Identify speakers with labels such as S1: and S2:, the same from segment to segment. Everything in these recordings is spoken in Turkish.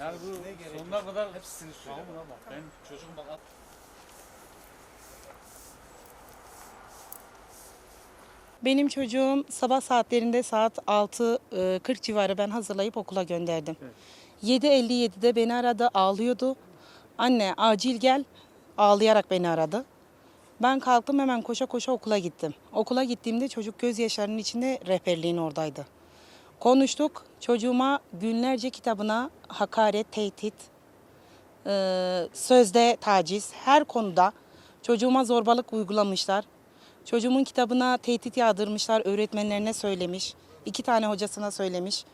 S1: Yani bu sonuna kadar
S2: Hepsini bana.
S1: ama ben çocuğum bak
S3: Benim çocuğum sabah saatlerinde saat 6.40 civarı ben hazırlayıp okula gönderdim. 7.57'de beni aradı ağlıyordu. Anne acil gel ağlayarak beni aradı. Ben kalktım hemen koşa koşa okula gittim. Okula gittiğimde çocuk gözyaşlarının içinde rehberliğin oradaydı. Konuştuk. Çocuğuma günlerce kitabına hakaret, tehdit, e, sözde taciz her konuda çocuğuma zorbalık uygulamışlar. Çocuğumun kitabına tehdit yağdırmışlar, öğretmenlerine söylemiş. iki tane hocasına söylemiş.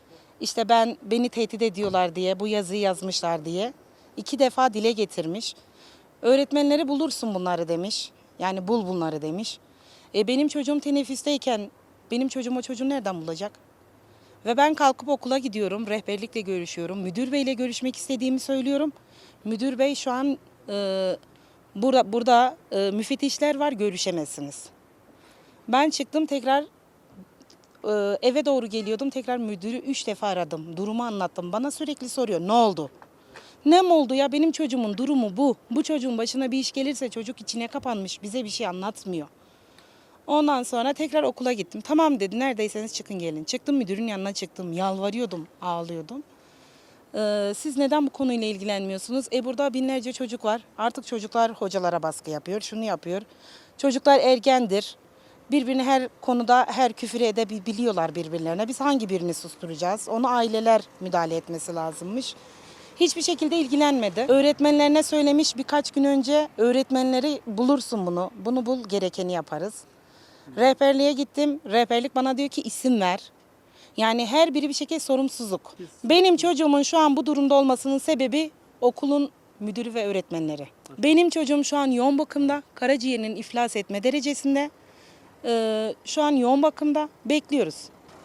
S3: İşte ben beni tehdit ediyorlar diye, bu yazıyı yazmışlar diye. iki defa dile getirmiş. Öğretmenleri bulursun bunları demiş. Yani bul bunları demiş. E benim çocuğum teneffüsteyken benim çocuğum o çocuğu nereden bulacak? Ve ben kalkıp okula gidiyorum, rehberlikle görüşüyorum. Müdür beyle görüşmek istediğimi söylüyorum. Müdür bey şu an e, burada, burada e, müfettişler var, görüşemezsiniz. Ben çıktım tekrar e, eve doğru geliyordum. Tekrar müdürü üç defa aradım. Durumu anlattım. Bana sürekli soruyor ne oldu? Ne oldu ya benim çocuğumun durumu bu. Bu çocuğun başına bir iş gelirse çocuk içine kapanmış bize bir şey anlatmıyor. Ondan sonra tekrar okula gittim. Tamam dedi neredeyseniz çıkın gelin. Çıktım müdürün yanına çıktım. Yalvarıyordum, ağlıyordum. Ee, siz neden bu konuyla ilgilenmiyorsunuz? E burada binlerce çocuk var. Artık çocuklar hocalara baskı yapıyor, şunu yapıyor. Çocuklar ergendir. Birbirini her konuda her küfür edebiliyorlar birbirlerine. Biz hangi birini susturacağız? Onu aileler müdahale etmesi lazımmış. Hiçbir şekilde ilgilenmedi. Öğretmenlerine söylemiş birkaç gün önce öğretmenleri bulursun bunu. Bunu bul gerekeni yaparız. Rehberliğe gittim. Rehberlik bana diyor ki isim ver. Yani her biri bir şekilde sorumsuzluk. Benim çocuğumun şu an bu durumda olmasının sebebi okulun müdürü ve öğretmenleri. Benim çocuğum şu an yoğun bakımda. Karaciğerinin iflas etme derecesinde. Ee, şu an yoğun bakımda. Bekliyoruz.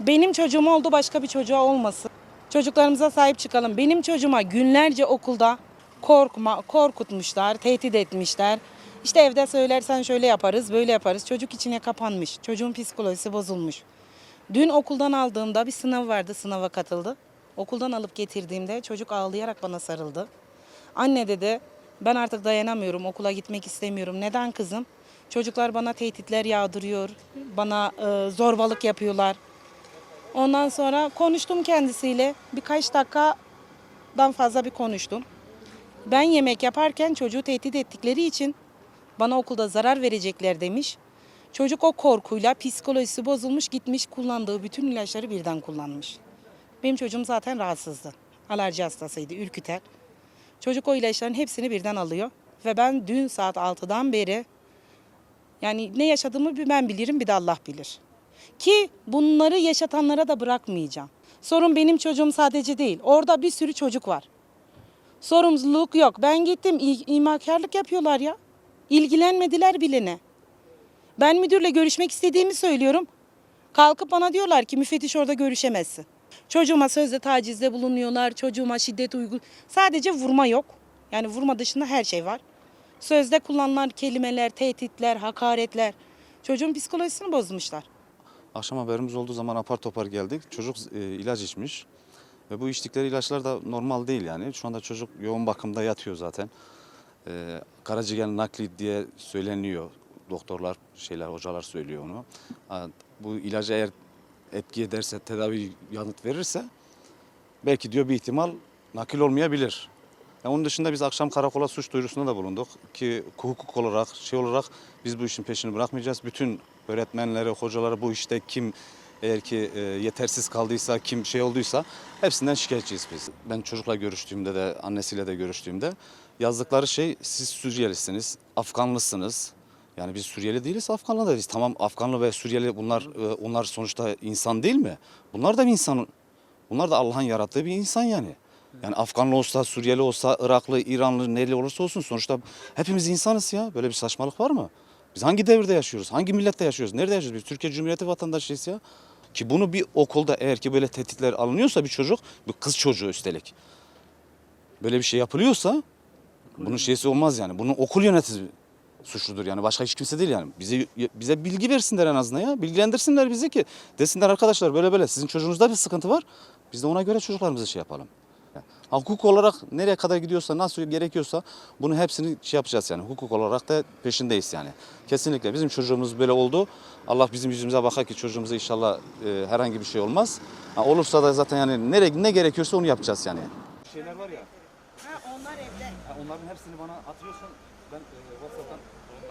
S3: Benim çocuğum oldu başka bir çocuğa olmasın. Çocuklarımıza sahip çıkalım. Benim çocuğuma günlerce okulda korkma, korkutmuşlar, tehdit etmişler. İşte evde söylersen şöyle yaparız, böyle yaparız. Çocuk içine kapanmış. Çocuğun psikolojisi bozulmuş. Dün okuldan aldığımda bir sınav vardı, sınava katıldı. Okuldan alıp getirdiğimde çocuk ağlayarak bana sarıldı. Anne dedi, ben artık dayanamıyorum, okula gitmek istemiyorum. Neden kızım? Çocuklar bana tehditler yağdırıyor, bana e, zorbalık yapıyorlar. Ondan sonra konuştum kendisiyle. Birkaç dakikadan fazla bir konuştum. Ben yemek yaparken çocuğu tehdit ettikleri için bana okulda zarar verecekler demiş. Çocuk o korkuyla psikolojisi bozulmuş gitmiş kullandığı bütün ilaçları birden kullanmış. Benim çocuğum zaten rahatsızdı. Alerji hastasıydı, ürküter. Çocuk o ilaçların hepsini birden alıyor. Ve ben dün saat 6'dan beri yani ne yaşadığımı ben bilirim bir de Allah bilir. Ki bunları yaşatanlara da bırakmayacağım. Sorun benim çocuğum sadece değil. Orada bir sürü çocuk var. Sorumluluk yok. Ben gittim imakarlık yapıyorlar ya. İlgilenmediler bilene. Ben müdürle görüşmek istediğimi söylüyorum. Kalkıp bana diyorlar ki müfettiş orada görüşemezsin. Çocuğuma sözde tacizde bulunuyorlar. Çocuğuma şiddet uygu. Sadece vurma yok. Yani vurma dışında her şey var. Sözde kullanılan kelimeler, tehditler, hakaretler. Çocuğun psikolojisini bozmuşlar.
S4: Akşam haberimiz olduğu zaman apar topar geldik. Çocuk e, ilaç içmiş. Ve bu içtikleri ilaçlar da normal değil yani. Şu anda çocuk yoğun bakımda yatıyor zaten. E, karaciğer nakli diye söyleniyor. Doktorlar, şeyler, hocalar söylüyor onu. Bu ilacı eğer etki ederse, tedavi yanıt verirse belki diyor bir ihtimal nakil olmayabilir. Ya onun dışında biz akşam karakola suç duyurusunda da bulunduk ki hukuk olarak şey olarak biz bu işin peşini bırakmayacağız. Bütün öğretmenleri, hocaları bu işte kim eğer ki e, yetersiz kaldıysa, kim şey olduysa hepsinden şikayetçiyiz biz. Ben çocukla görüştüğümde de annesiyle de görüştüğümde yazdıkları şey siz Suriyelisiniz, Afganlısınız. Yani biz Suriyeli değiliz, Afganlı da değiliz. Tamam Afganlı ve Suriyeli bunlar e, onlar sonuçta insan değil mi? Bunlar da bir insan. Bunlar da Allah'ın yarattığı bir insan yani. Yani Afganlı olsa, Suriyeli olsa, Iraklı, İranlı, nereli olursa olsun sonuçta hepimiz insanız ya. Böyle bir saçmalık var mı? Biz hangi devirde yaşıyoruz? Hangi millette yaşıyoruz? Nerede yaşıyoruz? Biz Türkiye Cumhuriyeti vatandaşıyız ya. Ki bunu bir okulda eğer ki böyle tehditler alınıyorsa bir çocuk, bir kız çocuğu üstelik. Böyle bir şey yapılıyorsa bunun şeysi olmaz yani. Bunun okul yönetimi suçludur yani. Başka hiç kimse değil yani. Bize bize bilgi versinler en azından ya. Bilgilendirsinler bizi ki desinler arkadaşlar böyle böyle sizin çocuğunuzda bir sıkıntı var. Biz de ona göre çocuklarımızı şey yapalım. Ha, hukuk olarak nereye kadar gidiyorsa, nasıl gerekiyorsa bunu hepsini şey yapacağız yani. Hukuk olarak da peşindeyiz yani. Kesinlikle bizim çocuğumuz böyle oldu. Allah bizim yüzümüze bakar ki çocuğumuza inşallah e, herhangi bir şey olmaz. Ha, olursa da zaten yani nere, ne gerekiyorsa onu yapacağız yani. Şeyler var ya.
S3: Ha onlar evde.
S4: onların hepsini bana atıyorsan ben WhatsApp'tan